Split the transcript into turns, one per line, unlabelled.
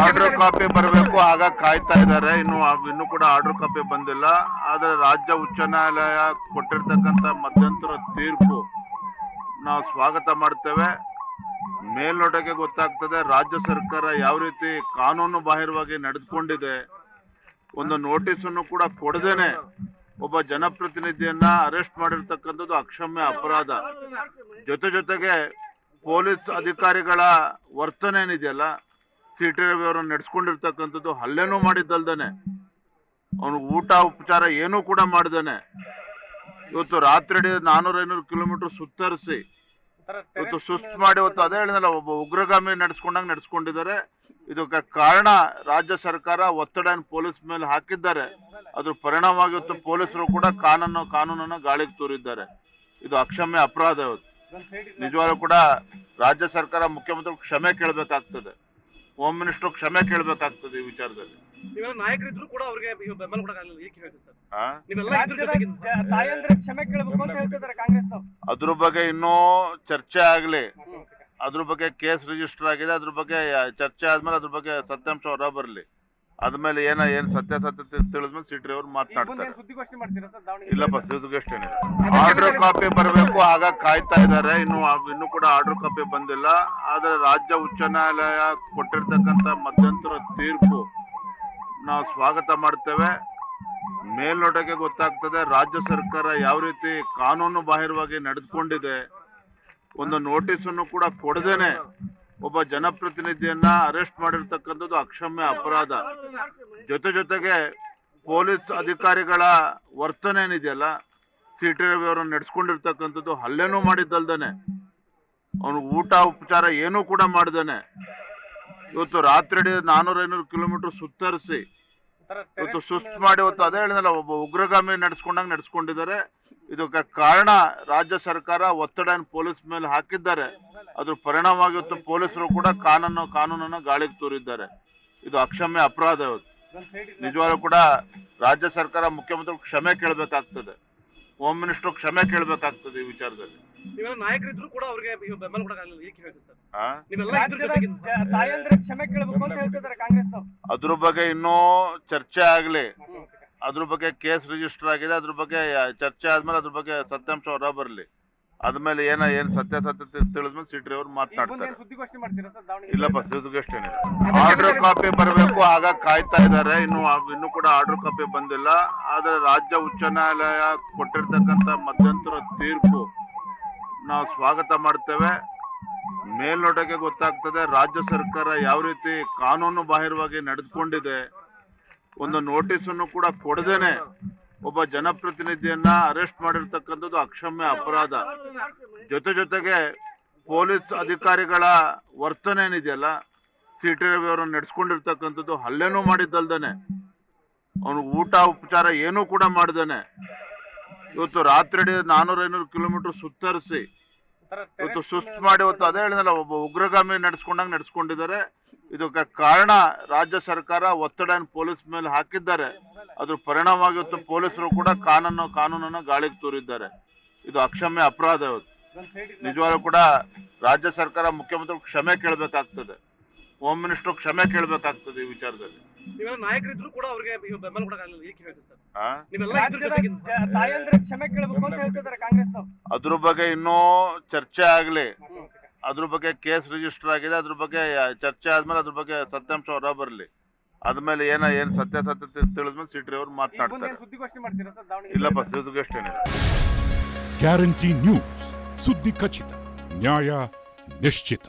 Order copy ಬರಬೇಕು, ಆಗ ಕಾಯ್ತಾ ಇದ್ದಾರೆ ಇನ್ನು ಇನ್ನು ಕೂಡ ಆರ್ಡರ್ ಕಾಪಿ ಬಂದಿಲ್ಲ. ಆದರೆ ರಾಜ್ಯ ಉಚ್ಚ ನ್ಯಾಯಾಲಯ ಕೊಟ್ಟಿರ್ತಕ್ಕಂಥ ಮಧ್ಯಂತರ ತೀರ್ಪು ನಾವು ಸ್ವಾಗತ ಮಾಡ್ತೇವೆ. ಮೇಲ್ನೋಟಕ್ಕೆ ಗೊತ್ತಾಗ್ತದೆ, ರಾಜ್ಯ ಸರ್ಕಾರ ಯಾವ ರೀತಿ ಕಾನೂನು ಬಾಹಿರವಾಗಿ ನಡೆದುಕೊಂಡಿದೆ. ಒಂದು ನೋಟಿಸನ್ನು ಕೂಡ ಕೊಡದೇನೆ ಒಬ್ಬ ಜನಪ್ರತಿನಿಧಿಯನ್ನ ಅರೆಸ್ಟ್ ಮಾಡಿರ್ತಕ್ಕಂಥದ್ದು ಅಕ್ಷಮ್ಯ ಅಪರಾಧ. ಜೊತೆ ಜೊತೆಗೆ ಪೊಲೀಸ್ ಅಧಿಕಾರಿಗಳ ವರ್ತನೆ ಏನಿದೆಯಲ್ಲ ರವಿ ಅವರನ್ನು ನಡೆಸ್ಕೊಂಡಿರ್ತಕ್ಕಂಥದ್ದು ಹಲ್ಲೆನೂ ಮಾಡಿದ್ದಲ್ದೇನೆ. ಅವನು ಊಟ, ಉಪಚಾರ ಏನೂ ಕೂಡ ಮಾಡಿದಾನೆ. ಇವತ್ತು ರಾತ್ರಿ ನಾನೂರ ಐನೂರು ಕಿಲೋಮೀಟರ್ ಸುತ್ತರಿಸಿ, ಇವತ್ತು ಸುಸ್ತು ಮಾಡಿ ಇವತ್ತು ಅದೇ ಹೇಳಿದಲ್ಲ ಒಬ್ಬ ಉಗ್ರಗಾಮಿ ನಡೆಸ್ಕೊಂಡಂಗೆ ನಡೆಸ್ಕೊಂಡಿದ್ದಾರೆ. ಇದಕ್ಕೆ ಕಾರಣ ರಾಜ್ಯ ಸರ್ಕಾರ ಒತ್ತಡ ಪೊಲೀಸ್ ಮೇಲೆ ಹಾಕಿದ್ದಾರೆ. ಅದ್ರ ಪರಿಣಾಮವಾಗಿ ಇವತ್ತು ಪೊಲೀಸರು ಕೂಡ ಕಾನೂನು, ಕಾನೂನನ್ನ ಗಾಳಿಗೆ ತೋರಿದ್ದಾರೆ. ಇದು ಅಕ್ಷಮ್ಯ ಅಪರಾಧ ಇವತ್ತು. ನಿಜವಾಗ್ಲೂ ಕೂಡ ರಾಜ್ಯ ಸರ್ಕಾರ ಮುಖ್ಯಮಂತ್ರಿ ಕ್ಷಮೆ ಕೇಳಬೇಕಾಗ್ತದೆ. ಹೋಮ್ ಮಿನಿಸ್ಟರ್ ಕ್ಷಮೆ ಕೇಳಬೇಕಾಗ್ತದೆ ಈ ವಿಚಾರದಲ್ಲಿ.
ನೀವೆಲ್ಲ ನಾಯಕರಿದ್ರು ಕೂಡ ಅವ್ರಿಗೆ ಈಗ ಬೆಂಬಲ ಕೊಡಕ್ಕಾಗಲಿಲ್ಲ ಏಕೆ ಹೇಳ್ತೀವಿ ಸರ್?
ಆ?
ನೀವೆಲ್ಲ ಇದ್ರ
ರಾಜ್ಯದ
ಜೊತೆಗೆ
ತಾಯಂದ್ರೆ ಕ್ಷಮೆ ಕೇಳಬೇಕು ಅಂತ ಹೇಳ್ತಿದ್ದಾರೆ ಕಾಂಗ್ರೆಸ್
ಅದ್ರ ಬಗ್ಗೆ ಇನ್ನೂ ಚರ್ಚೆ ಆಗಲಿ. ಅದ್ರ ಬಗ್ಗೆ ಕೇಸ್ ರಿಜಿಸ್ಟರ್ ಆಗಿದೆ ಅದ್ರ ಬಗ್ಗೆ ಚರ್ಚೆ ಆದ್ಮೇಲೆ ಅದ್ರ ಬಗ್ಗೆ ಸತ್ಯಾಂಶ ಹೊರ ಬರಲಿ ಆದ್ಮೇಲೆ ಏನ ಏನ್ ಸತ್ಯಾಸತ್ಯತೆ ತಿಳಿದ್ಮೇಲೆ ಸಿಟ್ರಿ ಅವ್ರು ಮಾತನಾಡ್ತಾರೆ
ದಾವಣಗೆರೆ
ಇಲ್ಲಪ್ಪ ಸುದ್ದಿಗೋಷ್ಠಿ ಆರ್ಡರ್ ಕಾಪಿ ಬರಬೇಕು ಆಗ ಕಾಯ್ತಾ ಇದ್ದಾರೆ ಇನ್ನು ಇನ್ನು ಕೂಡ ಆರ್ಡರ್ ಕಾಪಿ ಬಂದಿಲ್ಲ. ಆದರೆ ರಾಜ್ಯ ಉಚ್ಚ ನ್ಯಾಯಾಲಯ ಕೊಟ್ಟಿರ್ತಕ್ಕಂಥ ಮಧ್ಯಂತರ ತೀರ್ಪು ನಾವು ಸ್ವಾಗತ ಮಾಡ್ತೇವೆ. ಮೇಲ್ನೋಟಕ್ಕೆ ಗೊತ್ತಾಗ್ತದೆ ರಾಜ್ಯ ಸರ್ಕಾರ ಯಾವ ರೀತಿ ಕಾನೂನು ಬಾಹಿರವಾಗಿ ನಡೆದುಕೊಂಡಿದೆ. ಒಂದು ನೋಟಿಸನ್ನು ಕೂಡ ಕೊಡದೇನೆ. ಒಬ್ಬ ಜನಪ್ರತಿನಿಧಿಯನ್ನ ಅರೆಸ್ಟ್ ಮಾಡಿರ್ತಕ್ಕಂಥದ್ದು ಅಕ್ಷಮ್ಯ ಅಪರಾಧ. ಜೊತೆ ಜೊತೆಗೆ ಪೊಲೀಸ್ ಅಧಿಕಾರಿಗಳ ವರ್ತನೆ ಏನಿದೆಯಲ್ಲ ಸಿ ಟಿ ರವಿ ಅವರನ್ನು ನಡೆಸ್ಕೊಂಡಿರ್ತಕ್ಕಂಥದ್ದು ಹಲ್ಲೆನೂ ಮಾಡಿದ್ದಲ್ದೇನೆ. ಅವನು ಊಟ, ಉಪಚಾರ ಏನೂ ಕೂಡ ಮಾಡ್ದಾನೆ. ಇವತ್ತು ರಾತ್ರಿ ನಾನೂರ ಐನೂರು ಕಿಲೋಮೀಟರ್ ಸುತ್ತರಿಸಿ, ಇವತ್ತು ಸುಸ್ತು ಮಾಡಿ, ಇವತ್ತು ಅದೇ ಹೇಳಿದಲ್ಲ ಒಬ್ಬ ಉಗ್ರಗಾಮಿ ನಡೆಸ್ಕೊಂಡಂಗೆ ನಡೆಸ್ಕೊಂಡಿದ್ದಾರೆ. ಇದಕ್ಕೆ ಕಾರಣ ರಾಜ್ಯ ಸರ್ಕಾರ ಒತ್ತಡ ಪೊಲೀಸ್ ಮೇಲೆ ಹಾಕಿದ್ದಾರೆ ಅದ್ರ ಪರಿಣಾಮವಾಗಿ ಇವತ್ತು ಪೊಲೀಸರು ಕೂಡ ಕಾನೂನು ಕಾನೂನನ್ನ ಗಾಳಿಗೆ ತೂರಿದ್ದಾರೆ. ಇದು ಅಕ್ಷಮ್ಯ ಅಪರಾಧ ಇವತ್ತು ನಿಜವಾಗ್ಲೂ ಕೂಡ ರಾಜ್ಯ ಸರ್ಕಾರ ಮುಖ್ಯಮಂತ್ರಿ ಕ್ಷಮೆ ಕೇಳಬೇಕಾಗ್ತದೆ. ಹೋಮ್ ಮಿನಿಸ್ಟರ್ ಕ್ಷಮೆ ಕೇಳಬೇಕಾಗ್ತದೆ ಈ ವಿಚಾರದಲ್ಲಿ. ಅದ್ರ ಬಗ್ಗೆ ಇನ್ನೂ ಚರ್ಚೆ ಆಗಲಿ. ಅದ್ರ ಬಗ್ಗೆ ಕೇಸ್ ರಿಜಿಸ್ಟರ್ ಆಗಿದೆ ಅದ್ರ ಬಗ್ಗೆ ಚರ್ಚೆ ಆದ್ಮೇಲೆ ಅದ್ರ ಬಗ್ಗೆ ಸತ್ಯಾಂಶ ಹೊರ ಬರಲಿ. ಆದ್ಮೇಲೆ ಏನ ಏನ್ ಸತ್ಯಾಸತ್ಯತೆ ತಿಳಿದ್ಮೇಲೆ ಸಿಟ್ರಿ ಅವ್ರು ಮಾತನಾಡ್ತಾರೆ ಇಲ್ಲಪ್ಪ ಸುದ್ದಿಗೋಷ್ಠಿ ಆರ್ಡರ್ ಕಾಪಿ ಬರಬೇಕು ಆಗ ಕಾಯ್ತಾ ಇದ್ದಾರೆ ಇನ್ನು ಇನ್ನು ಕೂಡ ಆರ್ಡರ್ ಕಾಪಿ ಬಂದಿಲ್ಲ. ಆದರೆ ರಾಜ್ಯ ಉಚ್ಚ ನ್ಯಾಯಾಲಯ ಕೊಟ್ಟಿರ್ತಕ್ಕಂತ ಮಧ್ಯಂತರ ತೀರ್ಪು ನಾವು ಸ್ವಾಗತ ಮಾಡ್ತೇವೆ. ಮೇಲ್ನೋಟಕ್ಕೆ ಗೊತ್ತಾಗ್ತದೆ ರಾಜ್ಯ ಸರ್ಕಾರ ಯಾವ ರೀತಿ ಕಾನೂನು ಬಾಹಿರವಾಗಿ ನಡೆದುಕೊಂಡಿದೆ ಒಂದು ನೋಟಿಸ್ ಅನ್ನು ಕೂಡ ಕೊಡದೇನೆ ಒಬ್ಬ ಜನಪ್ರತಿನಿಧಿಯನ್ನ ಅರೆಸ್ಟ್ ಮಾಡಿರ್ತಕ್ಕಂಥದ್ದು ಅಕ್ಷಮ್ಯ ಅಪರಾಧ. ಜೊತೆ ಜೊತೆಗೆ ಪೊಲೀಸ್ ಅಧಿಕಾರಿಗಳ ವರ್ತನೆ ಏನಿದೆಯಲ್ಲ, ಸಿ ಟಿ ರವಿ ಅವರನ್ನು ನಡೆಸ್ಕೊಂಡಿರ್ತಕ್ಕಂಥದ್ದು ಹಲ್ಲೆನೂ ಮಾಡಿದ್ದಲ್ದೇನೆ. ಅವನು ಊಟ, ಉಪಚಾರ ಏನೂ ಕೂಡ ಮಾಡ್ದೇನೆ. ಇವತ್ತು ರಾತ್ರಿ ನಾನೂರ ಐನೂರು ಕಿಲೋಮೀಟರ್ ಸುತ್ತರಿಸಿ, ಇವತ್ತು ಸುಸ್ತು ಮಾಡಿ, ಇವತ್ತು ಅದೇ ಹೇಳಿದಲ್ಲ ಒಬ್ಬ ಉಗ್ರಗಾಮಿ ನಡೆಸ್ಕೊಂಡಂಗೆ ನಡೆಸ್ಕೊಂಡಿದ್ದಾರೆ. ಇದಕ್ಕೆ ಕಾರಣ ರಾಜ್ಯ ಸರ್ಕಾರ ಒತ್ತಡ ಪೊಲೀಸ್ ಮೇಲೆ ಹಾಕಿದ್ದಾರೆ ಅದ್ರ ಪರಿಣಾಮವಾಗಿ ಇವತ್ತು ಪೊಲೀಸರು ಕೂಡ ಕಾನೂನು ಕಾನೂನನ್ನ ಗಾಳಿಗೆ ತೋರಿದ್ದಾರೆ. ಇದು ಅಕ್ಷಮ್ಯ ಅಪರಾಧ ಇವತ್ತು. ನಿಜವಾಗ್ಲೂ ಕೂಡ ರಾಜ್ಯ ಸರ್ಕಾರ ಮುಖ್ಯಮಂತ್ರಿ ಕ್ಷಮೆ ಕೇಳಬೇಕಾಗ್ತದೆ. ಹೋಮ್ ಮಿನಿಸ್ಟರ್ ಕ್ಷಮೆ ಕೇಳಬೇಕಾಗ್ತದೆ ಈ ವಿಚಾರದಲ್ಲಿ. ಅದ್ರ ಬಗ್ಗೆ ಇನ್ನೂ ಚರ್ಚೆ ಆಗಲಿ. ಅದ್ರ ಬಗ್ಗೆ ಕೇಸ್ ರಿಜಿಸ್ಟರ್ ಆಗಿದೆ ಅದ್ರ ಬಗ್ಗೆ ಚರ್ಚೆ ಆದ್ಮೇಲೆ ಅದ್ರ ಬಗ್ಗೆ ಸತ್ಯಾಂಶ ಹೊರ ಬರಲಿ. ಅದ್ಮೇಲೆ ಏನ ಏನ್ ಸತ್ಯಾಸತ್ಯತೆ ತಿಳಿದ್ಮೇಲೆ ಸಿಟ್ರಿ ಅವ್ರು ಮಾತನಾಡ್ತಾರೆ. ಇಲ್ಲಪ್ಪ ಸುದ್ದಿಗೋಷ್ಠಿ
ಗ್ಯಾರಂಟಿ ನ್ಯೂಸ್ ಸುದ್ದಿ ಖಚಿತ ನ್ಯಾಯ ನಿಶ್ಚಿತ.